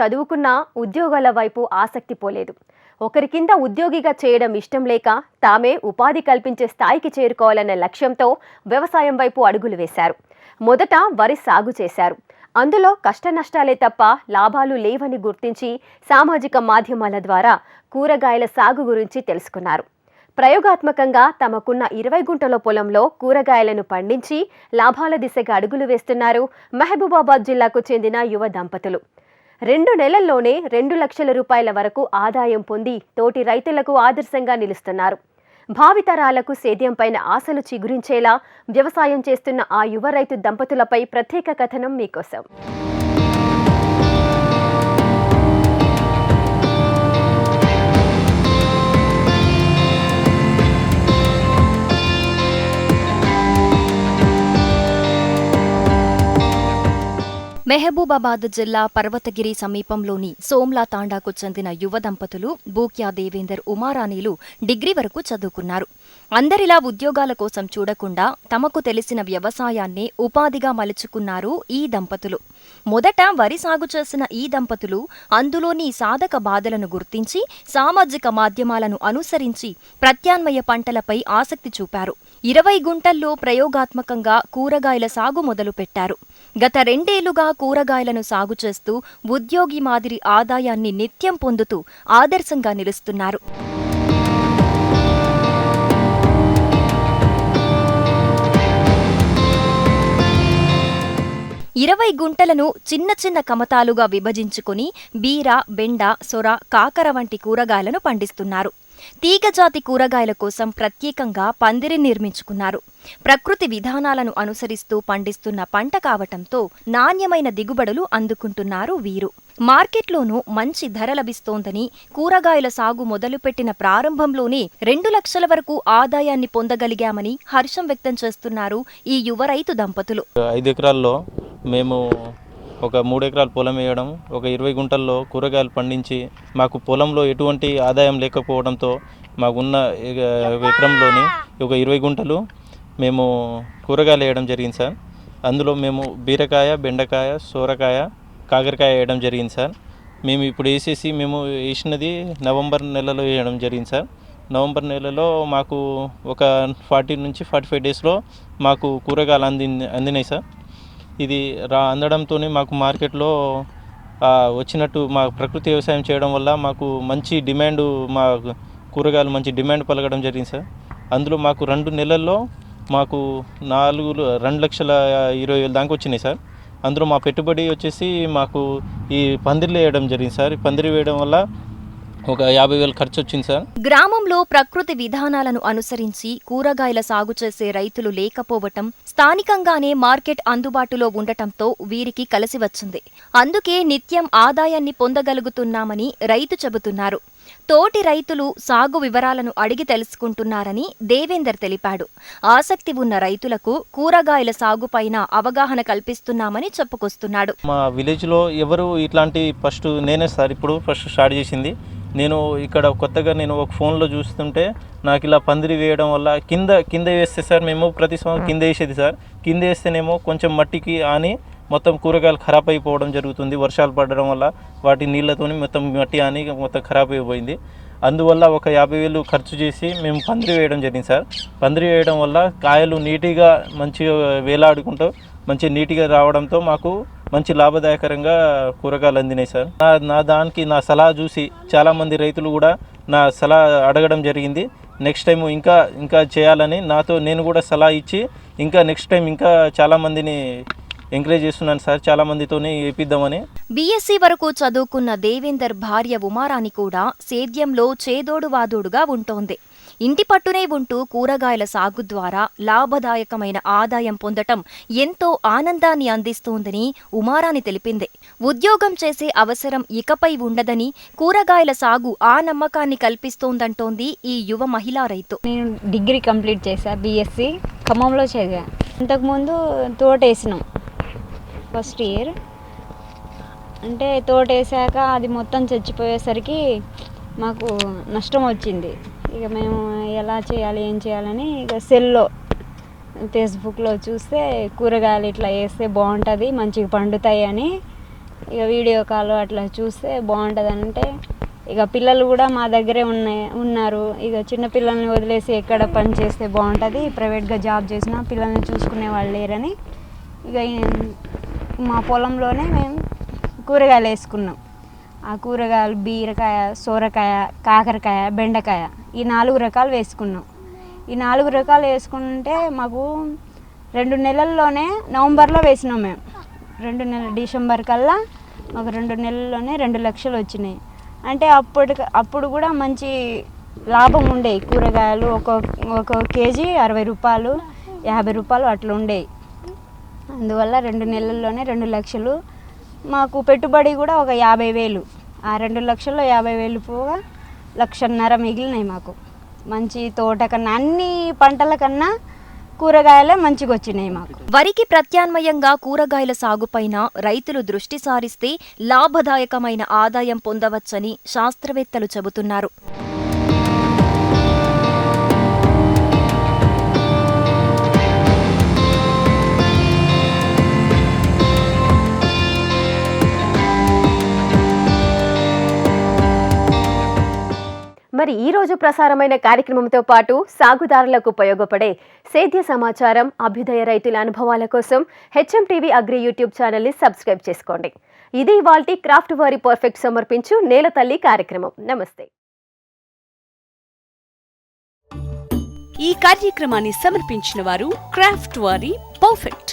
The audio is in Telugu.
చదువుకున్నా ఉద్యోగాల వైపు ఆసక్తి పోలేదు. ఒకరి కింద ఉద్యోగిగా చేయడం ఇష్టం లేక తామే ఉపాధి కల్పించే స్థాయికి చేరుకోవాలన్న లక్ష్యంతో వ్యవసాయం వైపు అడుగులు వేశారు. మొదట వరి సాగు చేశారు. అందులో కష్ట నష్టాలే తప్ప లాభాలు లేవని గుర్తించి సామాజిక మాధ్యమాల ద్వారా కూరగాయల సాగు గురించి తెలుసుకున్నారు. ప్రయోగాత్మకంగా తమకున్న ఇరవై గుంటల పొలంలో కూరగాయలను పండించి లాభాల దిశగా అడుగులు వేస్తున్నారు మహబూబాబాద్ జిల్లాకు చెందిన యువ దంపతులు. రెండు నెలల్లోనే రెండు లక్షల రూపాయల వరకు ఆదాయం పొంది తోటి రైతులకు ఆదర్శంగా నిలుస్తున్నారు. భావితరాలకు సేద్యంపైన ఆశలు చిగురించేలా వ్యవసాయం చేస్తున్న ఆ యువ రైతు దంపతులపై ప్రత్యేక కథనం మీకోసం. మెహబూబాబాద్ జిల్లా పర్వతగిరి సమీపంలోని సోమ్లా తాండాకు చెందిన యువ దంపతులు బూక్యా దేవేందర్ ఉమారాణీలు డిగ్రీ వరకు చదువుకున్నారు. అందరిలా ఉద్యోగాల కోసం చూడకుండా తమకు తెలిసిన వ్యవసాయాన్నే ఉపాధిగా మలుచుకున్నారు ఈ దంపతులు. మొదట వరి సాగు చేసిన ఈ దంపతులు అందులోని సాధక బాధలను గుర్తించి సామాజిక మాధ్యమాలను అనుసరించి ప్రత్యామ్నాయ పంటలపై ఆసక్తి చూపారు. ఇరవై గుంటల్లో ప్రయోగాత్మకంగా కూరగాయల సాగు మొదలుపెట్టారు. గత రెండేళ్ళుగా కూరగాయలను సాగు చేస్తూ ఉద్యోగి మాదిరి ఆదాయాన్ని నిత్యం పొందుతూ ఆదర్శంగా నిలుస్తున్నారు. ఇరవై గుంటలను చిన్న చిన్న కమతాలుగా విభజించుకుని బీర బెండ సొర కాకర వంటి కూరగాయలను పండిస్తున్నారు. తీగజాతి కూరగాయల కోసం ప్రత్యేకంగా పందిరి నిర్మించుకున్నారు. ప్రకృతి విధానాలను అనుసరిస్తూ పండిస్తున్న పంట కావటంతో నాణ్యమైన దిగుబడులు అందుకుంటున్నారు వీరు. మార్కెట్లోనూ మంచి ధర లభిస్తోందని కూరగాయల సాగు మొదలుపెట్టిన ప్రారంభంలోనే రెండు లక్షల వరకు ఆదాయాన్ని పొందగలిగామని హర్షం వ్యక్తం చేస్తున్నారు ఈ యువ రైతు దంపతులు. ఐదు ఎకరాల్లో మేము ఒక మూడు ఎకరాల పొలం వేయడం ఒక ఇరవై గుంటల్లో కూరగాయలు పండించి మాకు పొలంలో ఎటువంటి ఆదాయం లేకపోవడంతో మాకున్న ఎకరంలోని ఒక ఇరవై గుంటలు మేము కూరగాయలు వేయడం జరిగింది సార్. అందులో మేము బీరకాయ బెండకాయ సోరకాయ కాకరకాయ వేయడం జరిగింది సార్. మేము ఇప్పుడు వేసేసి మేము వేసినది నవంబర్ నెలలో వేయడం జరిగింది సార్. నవంబర్ నెలలో మాకు ఒక ఫార్టీ నుంచి ఫార్టీ ఫైవ్ డేస్లో మాకు కూరగాయలు అంది అందినాయి సార్. ఇది రా అందడంతోనే మాకు మార్కెట్లో వచ్చినట్టు మా ప్రకృతి వ్యవసాయం చేయడం వల్ల మాకు మంచి డిమాండ్ మా కూరగాయలు మంచి డిమాండ్ పలకడం జరిగింది సార్. అందులో మాకు రెండు నెలల్లో మాకు నాలుగు రెండు లక్షల ఇరవై వేలు దాకా వచ్చినాయి సార్. అందులో మా పెట్టుబడి వచ్చేసి మాకు ఈ పందిర్లు వేయడం జరిగింది సార్. ఈ పందిరి వేయడం వల్ల ఒక యాభై వేలు ఖర్చు వచ్చింది సార్. గ్రామంలో ప్రకృతి విధానాలను అనుసరించి కూరగాయల సాగు చేసే రైతులు లేకపోవటం స్థానికంగానే మార్కెట్ అందుబాటులో ఉండటంతో వీరికి కలిసి వచ్చింది. అందుకే నిత్యం ఆదాయాన్ని పొందగలుగుతున్నామని రైతు చెబుతున్నారు. తోటి రైతులు సాగు వివరాలను అడిగి తెలుసుకుంటున్నారని దేవేందర్ తెలిపాడు. ఆసక్తి ఉన్న రైతులకు కూరగాయల సాగుపైన అవగాహన కల్పిస్తున్నామని చెప్పుకొస్తున్నాడు. మా విలేజ్లో ఎవరు ఇట్లాంటి ఫస్ట్ నేనే సార్ ఇప్పుడు ఫస్ట్ స్టార్ట్ చేసింది. నేను ఇక్కడ కొత్తగా నేను ఒక ఫోన్లో చూస్తుంటే నాకు ఇలా పందిరి వేయడం వల్ల కింద కింద వేస్తే సార్ మేము ప్రతి సంవత్సరం కింద వేసేది సార్. కింద వేస్తేనేమో కొంచెం మట్టికి ఆని మొత్తం కూరగాయలు ఖరాబ్ అయిపోవడం జరుగుతుంది వర్షాలు పడడం వల్ల. వాటి నీళ్ళతోని మొత్తం మట్టి ఆని మొత్తం ఖరాబ్ అయిపోయింది. అందువల్ల ఒక యాభై వేలు ఖర్చు చేసి మేము పందిరి వేయడం జరిగింది సార్. పందిరి వేయడం వల్ల కాయలు నీట్గా మంచిగా వేలాడుకుంటూ మంచి నీట్గా రావడంతో మాకు మంచి లాభదాయకరంగా కూరగాయలు అందినాయి సార్. నా నా దానికి నా సలహా చూసి చాలామంది రైతులు కూడా నా సలహా అడగడం జరిగింది. నెక్స్ట్ టైం ఇంకా ఇంకా చేయాలని నాతో నేను కూడా సలహా ఇచ్చి ఇంకా నెక్స్ట్ టైం ఇంకా చాలామందిని ఎంకరేజ్ చేస్తున్నాను సార్. చాలా మందితోనే వేపిద్దామని బీఎస్సీ వరకు చదువుకున్న దేవేందర్ భార్య ఉమారాణి కూడా సేద్యంలో చేదోడు వాదోడుగా ఉంటోంది. ఇంటి పట్టునే ఉంటూ కూరగాయల సాగు ద్వారా లాభదాయకమైన ఆదాయం పొందటం ఎంతో ఆనందాన్ని అందిస్తోందని ఉమారాణి తెలిపింది. ఉద్యోగం చేసే అవసరం ఇకపై ఉండదని కూరగాయల సాగు ఆ నమ్మకాన్ని కల్పిస్తోందంటోంది ఈ యువ మహిళా రైతు. నేను డిగ్రీ కంప్లీట్ చేశా బీఎస్సీ ఖమ్మంలో చదివా. ఇంతకుముందు తోటేసినాం ఫస్ట్ ఇయర్. అంటే తోటేసాక అది మొత్తం చచ్చిపోయేసరికి మాకు నష్టం వచ్చింది. ఇక మేము ఎలా చేయాలి ఏం చేయాలని ఇక సెల్లో ఫేస్బుక్లో చూస్తే కూరగాయలు ఇట్లా వేస్తే బాగుంటుంది మంచిగా పండుతాయి అని ఇక వీడియో కాల్ అట్లా చూస్తే బాగుంటుంది అంటే ఇక పిల్లలు కూడా మా దగ్గరే ఉన్నాయి ఉన్నారు. ఇక చిన్న పిల్లల్ని వదిలేసి ఎక్కడ పని చేస్తే బాగుంటుంది ప్రైవేట్గా జాబ్ చేసినా పిల్లల్ని చూసుకునే వాళ్ళు లేరని ఇక మా పొలంలోనే మేము కూరగాయలు వేసుకున్నాం. ఆ కూరగాయలు బీరకాయ సోరకాయ కాకరకాయ బెండకాయ ఈ నాలుగు రకాలు వేసుకున్నాం. ఈ నాలుగు రకాలు వేసుకుంటే మాకు రెండు నెలల్లోనే నవంబర్లో వేసినాం మేము. రెండు నెలలు డిసెంబర్ కల్లా మాకు రెండు నెలల్లోనే రెండు లక్షలు వచ్చినాయి. అంటే అప్పటి అప్పుడు కూడా మంచి లాభం ఉండేవి కూరగాయలు. ఒక్కొక్క ఒక్కొక్క కేజీ అరవై రూపాయలు యాభై రూపాయలు అట్లా ఉండేవి అందువల్ల రెండు నెలల్లోనే రెండు లక్షలు. మాకు పెట్టుబడి కూడా ఒక యాభై వేలు. ఆ రెండు లక్షల్లో యాభై వేలు పోగా లక్షన్నర మిగిలినాయి మాకు. మంచి తోట కన్నా అన్ని పంటల కన్నా కూరగాయలే మంచిగా వచ్చినాయి మాకు. వరికి ప్రత్యామ్నాయంగా కూరగాయల సాగుపైన రైతులు దృష్టి సారిస్తే లాభదాయకమైన ఆదాయం పొందవచ్చని శాస్త్రవేత్తలు చెబుతున్నారు. మరి ఈ రోజు ప్రసారమైన కార్యక్రమంతో పాటు సాగుదారులకు ఉపయోగపడే సేద్య సమాచారం అభ్యుదయ రైతుల అనుభవాల కోసం హెచ్ఎం టీవీ అగ్రి యూట్యూబ్ ఛానల్ని సబ్స్క్రైబ్ చేసుకోండి. ఇది ఇవాల్టి క్రాఫ్ట్ వారి పర్ఫెక్ట్ సమర్పించు నేల తల్లి కార్యక్రమం. నమస్తే. ఈ కార్యక్రమాన్ని సమర్పించిన వారు క్రాఫ్ట్ వారి పర్ఫెక్ట్.